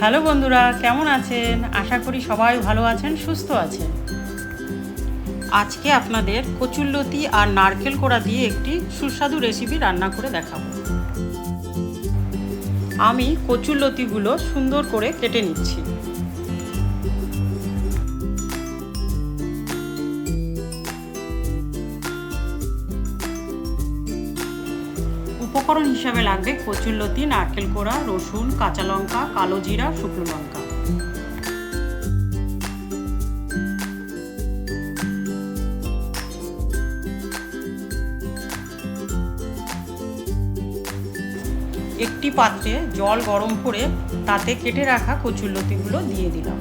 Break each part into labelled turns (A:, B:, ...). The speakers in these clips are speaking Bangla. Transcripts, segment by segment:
A: হ্যালো বন্ধুরা, কেমন আছেন? আশা করি সবাই ভালো আছেন, সুস্থ আছেন। আজকে আপনাদের কচুল্লতি আর নারকেল কোড়া দিয়ে একটি সুস্বাদু রেসিপি রান্না করে দেখাবো। আমি কচুল্লতিগুলো সুন্দর করে কেটে নিচ্ছি। উপকরণ হিসাবে লাগবে কচুরলতি নারকেল কোড়া, রসুন, কাঁচা লঙ্কা, কালো জিরা, শুকনো লঙ্কা। একটি পাত্রে জল গরম করে তাতে কেটে রাখা কচুরলতিগুলো দিয়ে দিলাম।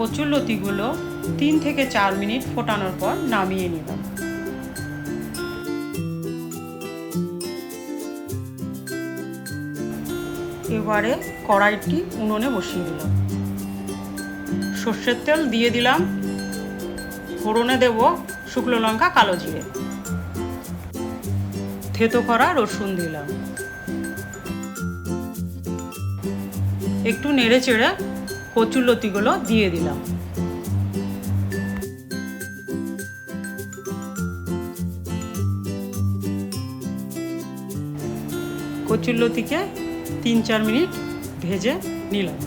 A: কচুরলতিগুলো তিন থেকে চার মিনিট ফোটানোর পর নামিয়ে নিলাম। এবারে কড়াইটি উনুনে বসিয়ে দিলাম। সর্ষের তেল দিয়ে দিলাম। ফোড়নে দেব শুকনো লঙ্কা, কালো জিরে। থেতো করা রসুন দিলাম। একটু নেড়ে চেড়ে কচুরলতিগুলো দিয়ে দিলাম। কচুরলতিকে তিন চার মিনিট ভেজে নিলাম।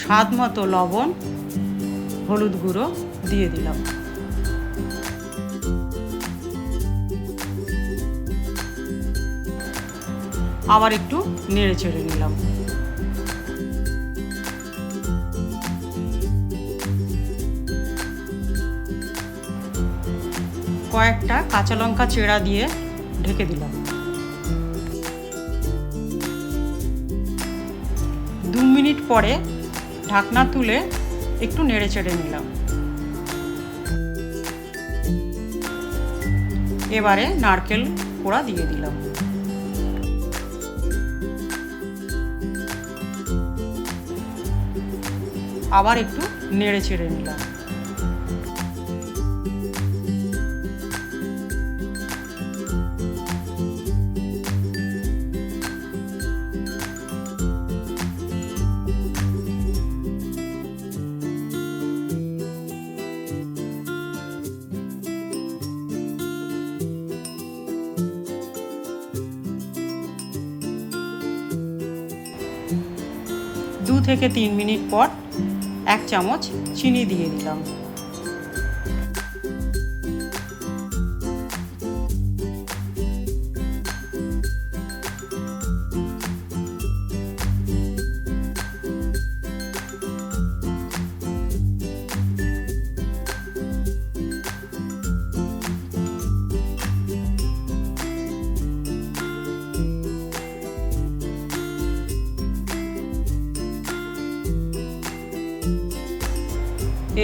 A: স্বাদ মতো লবণ, হলুদ গুঁড়ো দিয়ে দিলাম। আবার একটু নেড়ে চেড়ে নিলাম। কয়েকটা কাঁচা লঙ্কা চেরা দিয়ে ঢেকে দিলাম। দু মিনিট পরে ঢাকনা তুলে একটু নেড়ে চেড়ে নিলাম। এবারে নারকেল কোড়া দিয়ে দিলাম। আবার একটু নেড়ে চেড়ে নিলাম। দু থেকে তিন মিনিট পর এক চামচ চিনি দিয়ে দিলাম।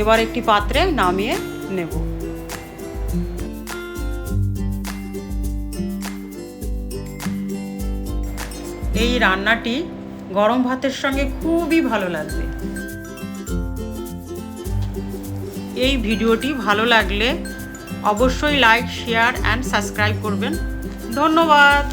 A: এবার একটি পাত্রে নামিয়ে নেব। এই রান্নাটি গরম ভাতের সঙ্গে খুবই ভালো লাগবে। এই ভিডিওটি ভালো লাগলে অবশ্যই লাইক, শেয়ার অ্যান্ড সাবস্ক্রাইব করবেন। ধন্যবাদ।